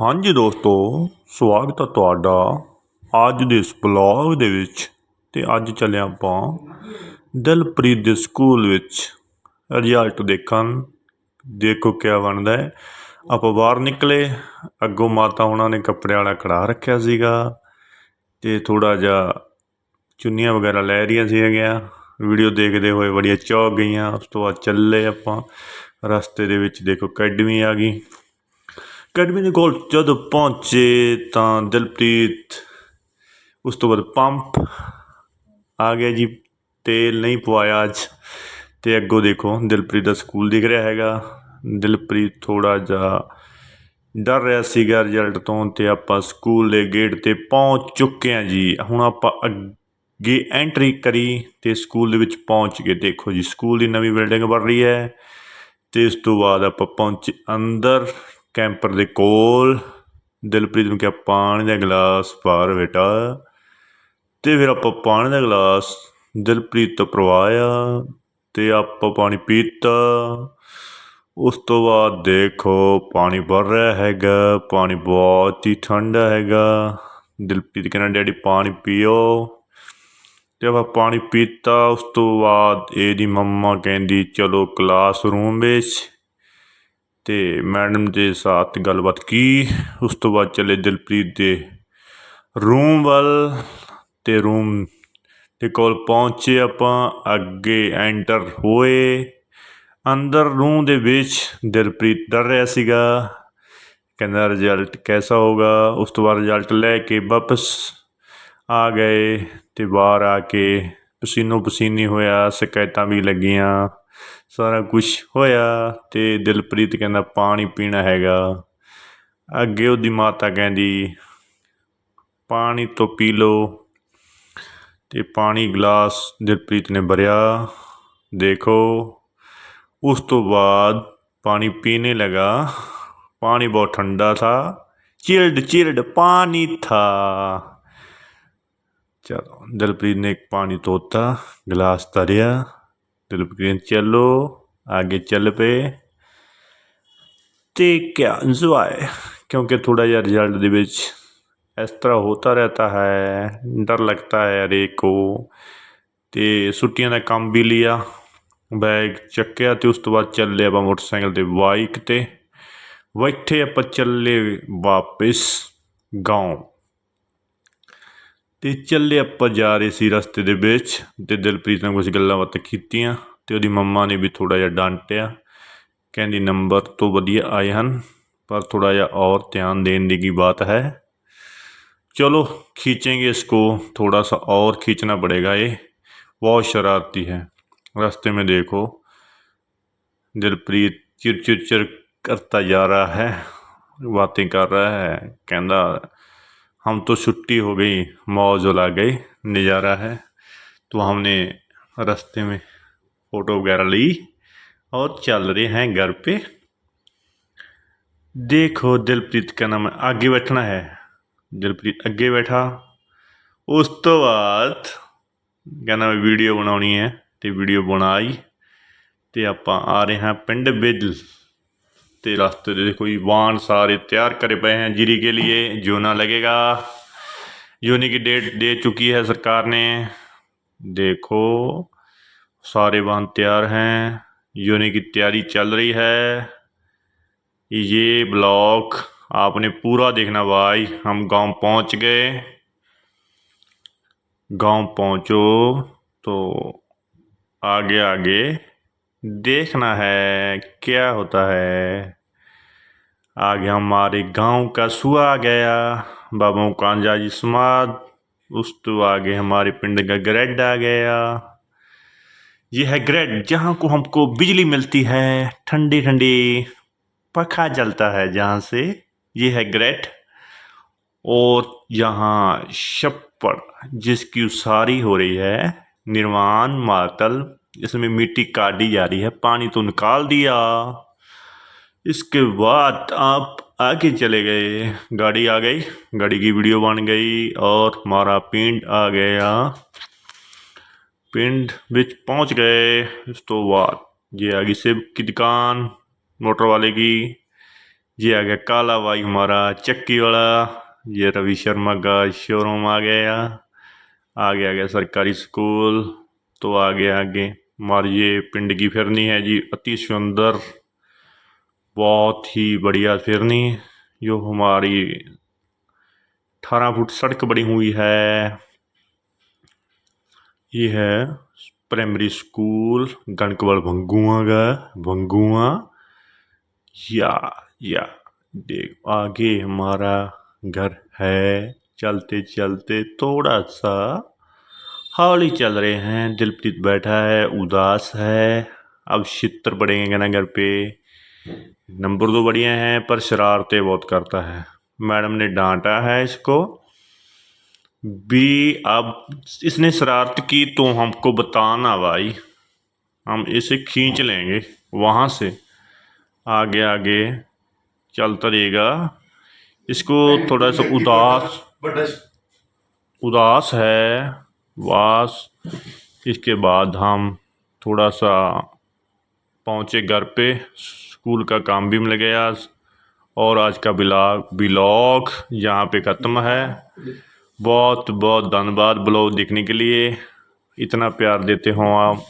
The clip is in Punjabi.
ਹਾਂਜੀ ਦੋਸਤੋ, ਸਵਾਗਤ ਹੈ ਤੁਹਾਡਾ ਅੱਜ ਦੇ ਇਸ ਬਲੌਗ ਦੇ ਵਿੱਚ ਤੇ ਅੱਜ ਚੱਲੇ ਆਪਾਂ ਦਿਲਪ੍ਰੀਤ ਦੇ ਸਕੂਲ ਵਿੱਚ ਰਿਜ਼ਲਟ ਦੇਖਣ। ਦੇਖੋ ਕਿਆ ਬਣਦਾ ਹੈ। ਆਪਾਂ ਬਾਹਰ ਨਿਕਲੇ, ਅੱਗੋਂ ਮਾਤਾ ਉਹਨਾਂ ਨੇ ਕੱਪੜੇ ਵਾਲਾ ਕੜਾ ਰੱਖਿਆ ਸੀਗਾ ਤੇ ਥੋੜਾ ਜਿਹਾ ਚੁੰਨੀਆਂ ਵਗੈਰਾ ਲੈ ਰਹੀਆਂ ਸੀਗੀਆਂ। ਵੀਡੀਓ ਦੇਖਦੇ ਹੋਏ ਬੜੀਆਂ ਚੌਕ ਗਈਆਂ, ਉਸ ਤੋਂ ਬਾਅਦ ਚੱਲੇ ਆਪਾਂ। ਰਸਤੇ ਦੇ ਵਿੱਚ ਦੇਖੋ ਅਕੈਡਮੀ ਆ ਗਈ। ਅਕੈਡਮੀ ਦੇ ਕੋਲ ਜਦੋਂ ਪਹੁੰਚੇ ਤਾਂ ਦਿਲਪ੍ਰੀਤ, ਉਸ ਤੋਂ ਬਾਅਦ ਪੰਪ ਆ ਗਿਆ ਜੀ, ਤੇਲ ਨਹੀਂ ਪਵਾਇਆ ਅੱਜ। ਤੇ ਅੱਗੋਂ ਦੇਖੋ, ਦਿਲਪ੍ਰੀਤ ਦਾ ਸਕੂਲ ਦਿਖ ਰਿਹਾ ਹੈਗਾ। ਦਿਲਪ੍ਰੀਤ ਥੋੜਾ ਜਿਹਾ ਡਰ ਰਿਹਾ ਸੀਗਾ ਰਿਜ਼ਲਟ ਤੋਂ ਤੇ ਆਪਾਂ ਸਕੂਲ ਦੇ ਗੇਟ ਤੇ ਪਹੁੰਚ ਚੁੱਕੇ ਹਾਂ ਜੀ। ਹੁਣ ਆਪਾਂ ਅੱਗੇ ਐਂਟਰੀ ਕਰੀ ਤੇ ਸਕੂਲ ਦੇ ਵਿੱਚ ਪਹੁੰਚ ਗਏ। ਦੇਖੋ ਜੀ, ਸਕੂਲ ਦੀ ਨਵੀਂ ਬਿਲਡਿੰਗ ਬਣ ਰਹੀ ਹੈ ਤੇ ਇਸ ਤੋਂ ਬਾਅਦ ਆਪਾਂ ਪਹੁੰਚੇ ਅੰਦਰ। ਕੈਂਪਰ ਦੇ ਕੋਲ, ਦਿਲਪ੍ਰੀਤ ਨੂੰ ਕਿਹਾ, ਪਾਣੀ ਦਾ ਗਲਾਸ ਭਰ ਬੇਟਾ। ਤੇ ਫਿਰ ਆਪਾਂ ਪਾਣੀ ਦਾ ਗਲਾਸ ਦਿਲਪ੍ਰੀਤ ਤੋਂ ਪਰਵਾਇਆ ਤੇ ਆਪਾਂ ਪਾਣੀ ਪੀਤਾ। ਉਸ ਤੋਂ ਬਾਅਦ ਦੇਖੋ, ਪਾਣੀ ਭਰ ਰਿਹਾ ਹੈਗਾ, ਪਾਣੀ ਬਹੁਤ ਹੀ ਠੰਡਾ ਹੈਗਾ। ਦਿਲਪ੍ਰੀਤ ਕਹਿੰਦਾ, ਡੈਡੀ, ਪਾਣੀ ਪੀਓ। ਤੇ ਆਪਾਂ ਪਾਣੀ ਪੀਤਾ, ਉਸ ਤੋਂ ਬਾਅਦ ਇਹਦੀ ਮੰਮਾ ਕਹਿੰਦੀ, ਚਲੋ ਕਲਾਸਰੂਮ ਵਿੱਚ ਅਤੇ ਮੈਡਮ ਦੇ ਸਾਥ ਗੱਲਬਾਤ ਕੀ? ਉਸ ਤੋਂ ਬਾਅਦ ਚਲੇ ਦਿਲਪ੍ਰੀਤ ਦੇ ਰੂਮ ਵੱਲ ਅਤੇ ਰੂਮ ਦੇ ਕੋਲ ਪਹੁੰਚੇ ਆਪਾਂ। ਅੱਗੇ ਐਂਟਰ ਹੋਏ। ਅੰਦਰ ਰੂਮ ਦੇ ਵਿੱਚ ਦਿਲਪ੍ਰੀਤ ਡਰ ਰਿਹਾ ਸੀਗਾ। ਕਹਿੰਦਾ ਰਿਜ਼ਲਟ ਕੈਸਾ ਹੋਗਾ ਉਸ ਤੋਂ ਬਾਅਦ ਰਿਜ਼ਲਟ ਲੈ ਕੇ ਵਾਪਸ ਆ ਗਏ ਤੇ ਬਾਹਰ ਆ ਕੇ ਪਸੀਨੋ ਪਸੀਨੀ ਹੋਇਆ, ਸ਼ਿਕਾਇਤਾਂ ਵੀ ਲੱਗੀਆਂ। ਸਾਰਾ ਕੁਛ ਹੋਇਆ ਅਤੇ ਦਿਲਪ੍ਰੀਤ ਕਹਿੰਦਾ ਪਾਣੀ ਪੀਣਾ ਹੈਗਾ। ਅੱਗੇ ਉਹਦੀ ਮਾਤਾ ਕਹਿੰਦੀ, ਪਾਣੀ ਤੋਂ ਪੀ ਲਓ। ਅਤੇ ਪਾਣੀ ਗਲਾਸ ਦਿਲਪ੍ਰੀਤ ਨੇ ਭਰਿਆ। ਦੇਖੋ, ਉਸ ਤੋਂ ਬਾਅਦ ਪਾਣੀ पीने ਲਗਾ। ਪਾਣੀ ਬਹੁਤ ਠੰਡਾ ਥਾ। चिल्ड चिल्ड ਪਾਣੀ ਥਾ। ਚਲੋ, ਦਿਲਪ੍ਰੀਤ ਨੇ एक पानी तोता गिलास तरिया दिलप्रीत चलो आगे चल पे ਤੇ ਕਿਆ ਇੰਜੋਏ क्योंकि थोड़ा ਜਿਹਾ ਰਿਜ਼ਲਟ ਦੇ ਵਿੱਚ ਇਸ ਤਰ੍ਹਾਂ ਹੋਤਾ रहता ਹੈ ਡਰ लगता है हरेक को ਤੇ ਛੁੱਟੀਆਂ ਦਾ ਕੰਮ ਵੀ ਲਿਆ ਬੈਗ ਚੱਕਿਆ ਤੇ ਉਸ ਤੋਂ ਬਾਅਦ ਚੱਲੇ ਆਪਾਂ ਮੋਟਰਸਾਈਕਲ ਤੇ ਬਾਈਕ ਤੇ ਬੈਠੇ ਆਪਾਂ ਚੱਲੇ ਵਾਪਿਸ ਗਾਉਂ ਤੇ ਚੱਲੇ ਆਪਾਂ ਜਾ ਰਹੇ ਸੀ ਰਸਤੇ ਦੇ ਵਿੱਚ ਤੇ ਦਿਲਪ੍ਰੀਤ ਨਾਲ ਕੁਝ ਗੱਲਾਂ ਬਾਤਾਂ ਕੀਤੀਆਂ ਤੇ ਉਹਦੀ ਮੰਮਾ ਨੇ ਵੀ ਥੋੜਾ ਜਿਹਾ ਡਾਂਟਿਆ ਕਹਿੰਦੀ ਨੰਬਰ ਤੋਂ ਵਧੀਆ ਆਏ ਹਨ पर थोड़ा या और ध्यान देने की बात है चलो खींचेंगे इसको थोड़ा सा और खींचना पड़ेगा ये बहुत शरारती है रास्ते में देखो दिलप्रीत चिर चिर चिर करता जा रहा है बातें कर रहा है कहना हम तो छुट्टी हो गई मौज उला गई नज़ारा है तो हमने रास्ते में फ़ोटो वगैरह ली और चल रहे हैं घर पे देखो दिलप्रीत का नाम आगे बैठना है ਦਿਲਪ੍ਰੀਤ ਅੱਗੇ ਬੈਠਾ ਉਸ ਤੋਂ ਬਾਅਦ ਕਹਿੰਦਾ ਮੈਂ ਵੀਡੀਓ ਬਣਾਉਣੀ ਹੈ ਤੇ ਵੀਡੀਓ ਬਣਾਈ ਤੇ ਆਪਾਂ ਆ ਰਹੇ ਹਾਂ ਪਿੰਡ ਬਿੱਲ सीधे रास्ते देखो ये वाण सारे तैयार करे पे हैं जीरी के लिए। जोना लगेगा जोनी की डेट दे चुकी है सरकार ने। देखो, सारे वाहन तैयार हैं योनी की तैयारी चल रही है। ये ब्लॉक आपने पूरा देखना भाई, हम गाँव पहुँच गए। गाँव पहुंचो तो आगे आगे देखना है, क्या होता है। आगे हमारे गाँव आ गया। बाबू कांजा जी समाध, उस तो आगे हमारे पिंड का ग्रेड आ गया। ये है ग्रेड जहाँ को हमको बिजली मिलती है ठंडी ठंडी पंखा जलता है जहाँ से ये है ग्रेट और यहाँ छप्पड़ जिसकी उसारी हो रही है निर्माण मातल, इसमें मिट्टी काटी जा रही है, पानी तो निकाल दिया। इसके बाद आप आगे चले गए। गाड़ी आ गई, गाड़ी की वीडियो बन गई और हमारा पिंड आ गया। पिंड बिच पहुँच गए। उस तो बाद ये आ गई सेब की दुकान, मोटर वाले की। ये आ गया काला भाई हमारा, चक्की वाला। ये रवि शर्मा का शोरूम आ गया। आगे आ गया सरकारी स्कूल। तो आगे आगे हमारी ये पिंड की फिरनी है जी, अति सुंदर बहुत ही बढ़िया फिरनी। जो हमारी अठारह फुट सड़क बनी हुई है। ये है प्राइमरी स्कूल गणकवल भंगुआ का, भंगुआ। या या, देख, आगे हमारा घर है। चलते चलते थोड़ा सा हौली चल रहे हैं। दिलप्रीत बैठा है, उदास है। अब छित्र पड़ेंगे ना घर पे। नंबर तो बढ़िया हैं, पर शरारतें बहुत करता है। मैडम ने डांटा है इसको। भी, अब इसने शरारत की तो हमको बताना भाई। हम इसे खींच लेंगे वहाँ से। आगे आगे चलता रहेगा। इसको थोड़ा सा उदास उदास है, वास। इसके बाद हम थोड़ा सा पहुँचे घर पे। स्कूल का काम भी मिल गया। और आज का ब्लॉग ब्लॉग यहाँ पे ख़त्म है। बहुत बहुत धन्यवाद ब्लॉग देखने के लिए। इतना प्यार देते हो आप।